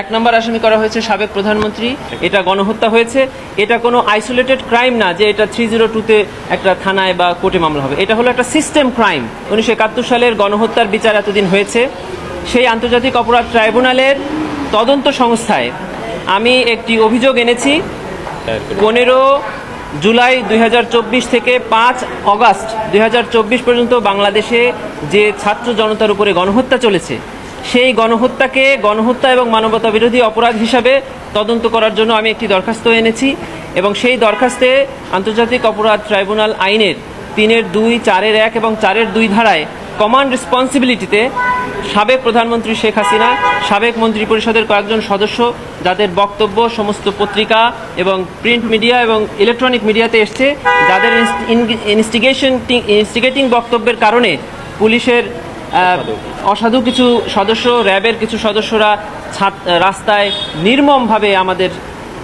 এক নম্বর আসামি করা হয়েছে সাবেক প্রধানমন্ত্রী। এটা গণহত্যা হয়েছে। এটা কোনো আইসোলেটেড ক্রাইম না যে এটা থ্রি জিরো টুতে একটা থানায় বা কোর্টে মামলা হবে। এটা হলো একটা সিস্টেম ক্রাইম উনিশশো একাত্তর সালের গণহত্যার বিচার এতদিন হয়েছে। সেই আন্তর্জাতিক অপরাধ ট্রাইব্যুনালের তদন্ত সংস্থায় আমি একটি অভিযোগ এনেছি। পনেরো জুলাই দুই হাজার চব্বিশ থেকে পাঁচ অগাস্ট দুই হাজার চব্বিশ পর্যন্ত বাংলাদেশে যে ছাত্র জনতার উপরে গণহত্যা চলেছে সেই গণহত্যাকে গণহত্যা এবং মানবতা বিরোধী অপরাধ হিসাবে তদন্ত করার জন্য আমি একটি দরখাস্ত এনেছি এবং সেই দরখাস্তে আন্তর্জাতিক অপরাধ ট্রাইব্যুনাল আইনের তিনের দুই, চারের এক এবং চারের দুই ধারায় কমান্ড রেসপন্সিবিলিটিতে সাবেক প্রধানমন্ত্রী শেখ হাসিনা, সাবেক মন্ত্রী পরিষদের কয়েকজন সদস্য যাদের বক্তব্য, সমস্ত পত্রিকা এবং প্রিন্ট মিডিয়া এবং ইলেকট্রনিক মিডিয়াতে এসছে, যাদের ইনস্টিগেশন ইনস্টিগেটিং বক্তব্যের কারণে পুলিশের অসাধু কিছু সদস্য, র্যাবের কিছু সদস্যরা রাস্তায় নির্মমভাবে আমাদের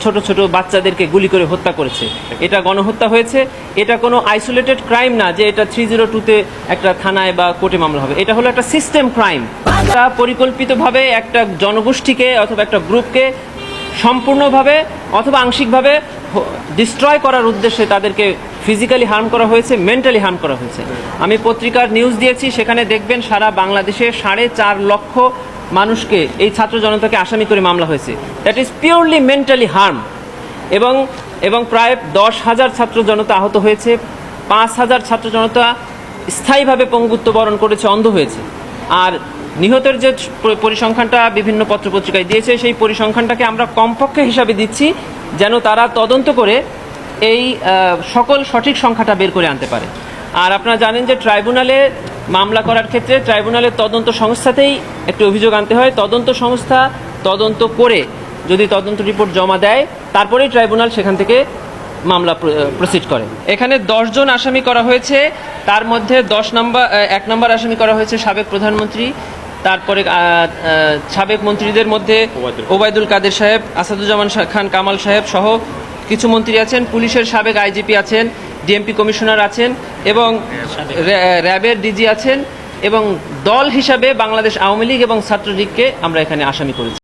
ছোট ছোট বাচ্চাদেরকে গুলি করে হত্যা করেছে। এটা গণহত্যা হয়েছে। এটা কোনো আইসোলেটেড ক্রাইম না যে এটা থ্রি জিরো টুতে একটা থানায় বা কোর্টে মামলা হবে। এটা হলো একটা সিস্টেম ক্রাইম এটা পরিকল্পিতভাবে একটা জনগোষ্ঠীকে অথবা একটা গ্রুপকে সম্পূর্ণভাবে অথবা আংশিকভাবে ডিস্ট্রয় করার উদ্দেশ্যে তাদেরকে ফিজিক্যালি হার্ম করা হয়েছে, মেন্টালি হার্ম করা হয়েছে। আমি পত্রিকার নিউজ দিয়েছি, সেখানে দেখবেন সারা বাংলাদেশে সাড়ে চার লক্ষ মানুষকে, এই ছাত্র জনতাকে আসামি করে মামলা হয়েছে। That is purely mentally harm এবং এবং প্রায় দশ হাজার ছাত্র জনতা আহত হয়েছে, পাঁচ হাজার ছাত্র জনতা স্থায়ীভাবে পঙ্গুত্ব বরণ করেছে, অন্ধ হয়েছে। আর নিহতের যে পরিসংখ্যানটা বিভিন্ন পত্রপত্রিকায় দিয়েছে, সেই পরিসংখ্যানটাকে আমরা কমপক্ষে হিসাবে দিচ্ছি, যেন তারা তদন্ত করে এই সকল সঠিক সংখ্যাটা বের করে আনতে পারে। আর আপনারা জানেন যে ট্রাইব্যুনালে মামলা করার ক্ষেত্রে ট্রাইব্যুনালের তদন্ত সংস্থাতেই একটি অভিযোগ আনতে হয়। তদন্ত সংস্থা তদন্ত করে যদি তদন্ত রিপোর্ট জমা দেয় তারপরেই ট্রাইব্যুনাল সেখান থেকে মামলা প্রসিড করে। এখানে জন আসামি করা হয়েছে। তার মধ্যে দশ নম্বর এক নম্বর আসামি করা হয়েছে সাবেক প্রধানমন্ত্রী। তারপরে সাবেক মন্ত্রীদের মধ্যে ওবায়দুল কাদের। সাহেব আসাদুজ্জামান খান কামাল সাহেব সহ কিছু মন্ত্রী আছেন, পুলিশের সাবেক আইজিপি আছেন, ডিএমপি কমিশনার আছেন এবং র্যাবের ডিজি আছেন এবং দল হিসাবে বাংলাদেশ আওয়ামী লীগ এবং ছাত্রলীগকে আমরা এখানে আসামি করেছি।